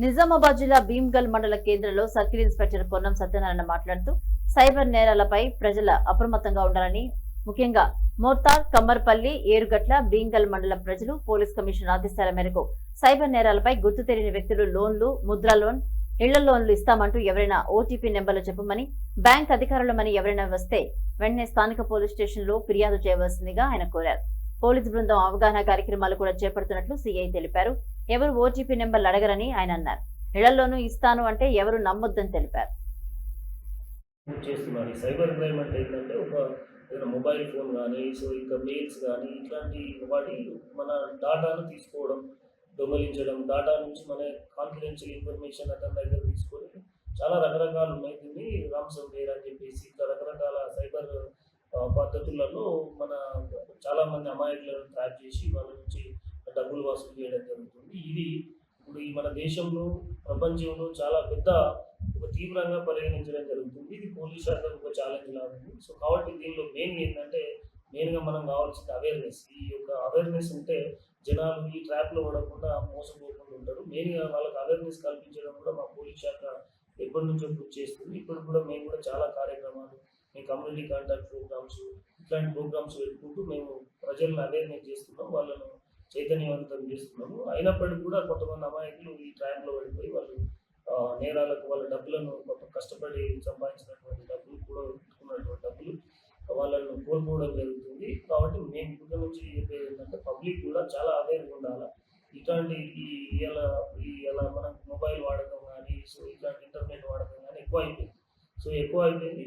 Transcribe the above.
నిజామాబాద్ జిల్లా భీమ్గల్ మండల కేంద్రంలో సర్కిల్ ఇన్స్పెక్టర్ పొన్నం సత్యనారాయణ మాట్లాడుతూ సైబర్ నేరాలపై ప్రజల అప్రమత్తంగా ఉండాలని ముఖ్యంగా మోర్తార్ కమ్మర్పల్లి ఏరుగట్ల భీంగల్ మండల ప్రజలు పోలీస్ కమిషన్ ఆదేశాల మేరకు సైబర్ నేరాలపై గుర్తు తెలియని వ్యక్తులు లోన్లు ముద్ర లోన్ ఇళ్ళ లోన్లు ఇస్తామంటూ ఎవరైనా ఓటీపీ నెంబర్లు చెప్పమని బ్యాంక్ అధికారులమని ఎవరైనా వస్తే వెంటనే స్థానిక పోలీస్ స్టేషన్లో ఫిర్యాదు చేయవలసిందిగా ఆయన కోరారు. పోలీస్ బృందం అవగాహన కార్యక్రమాలు కూడా చేపడుతున్నట్లు సీఐ తెలిపారు. ఎవరు ఓటీపీ నెంబర్లు అడగరని ఆయన అన్నారు. ఇళ్ళలోనూ ఇస్తాను అంటే ఎవరు నమ్మొద్దని తెలిపారు. చేస్తున్నారు? సైబర్ క్రైమ్ అంటే ఏంటంటే ఒక మొబైల్ ఫోన్ కానీ సో ఇంకా మెయిల్స్ కానీ ఇట్లాంటి వాటి మన డాటాను తీసుకోవడం దొంగలించడం డాటా నుంచి మన కాన్ఫిడెన్షియల్ ఇన్ఫర్మేషన్ అతని దగ్గర తీసుకొని చాలా రకరకాలు ఉన్నాయి. దీన్ని రామ్సమ్ వేర్ అని చెప్పేసి ఇంకా రకరకాల సైబర్ పద్ధతులలో మన చాలామంది అమాయకులను ట్రాప్ చేసి వాళ్ళ నుంచి డబ్బులు వసూలు చేయడం జరుగుతుంది. ఇది ఇప్పుడు ఈ మన దేశంలో ప్రపంచంలో చాలా పెద్ద ఒక తీవ్రంగా పరిగణించడం జరుగుతుంది. ఇది పోలీస్ శాఖకు ఒక ఛాలెంజ్ లాగా ఉంది. సో కాబట్టి దీనిలో మెయిన్ ఏంటంటే మెయిన్గా మనం కావాల్సింది అవేర్నెస్ ఈ యొక్క అవేర్నెస్ ఉంటే జనాలు ఈ ట్రాప్లో పడకుండా మోసపోకుండా ఉంటారు మెయిన్గా వాళ్ళకి అవేర్నెస్ కల్పించడం కూడా మా పోలీస్ శాఖ ఎప్పటి నుంచో పూర్తి చేస్తుంది. ఇప్పుడు కూడా మేము కూడా చాలా కార్యక్రమాలు మేము కమ్యూనిటీ కాంటాక్ట్ ప్రోగ్రామ్స్ ఇట్లాంటి ప్రోగ్రామ్స్ పెట్టుకుంటూ మేము ప్రజలను అవేర్నెస్ చేస్తున్నాం. వాళ్ళను చైతన్యవంతం చేస్తున్నాము. అయినప్పటికీ కూడా కొంతమంది అమాయకులు ఈ ట్రాప్లో పడిపోయి వాళ్ళు నేరాలకు వాళ్ళ డబ్బులను కొంత కష్టపడి సంపాదించినటువంటి డబ్బులు కూడా పెట్టుకున్నటువంటి డబ్బులు వాళ్ళను కోల్పోవడం జరుగుతుంది. కాబట్టి మేము ఇప్పటి నుంచి చెప్పేది ఏంటంటే పబ్లిక్ కూడా చాలా అవేర్గా ఉండాలి. ఇట్లాంటి ఈ ఇలా ఈ ఇలా మనం మొబైల్ వాడకం కానీ సో ఇట్లాంటి ఇంటర్నెట్ వాడకం కానీ ఎక్కువ అయిపోయింది. సో ఎక్కువ అయిపోయింది.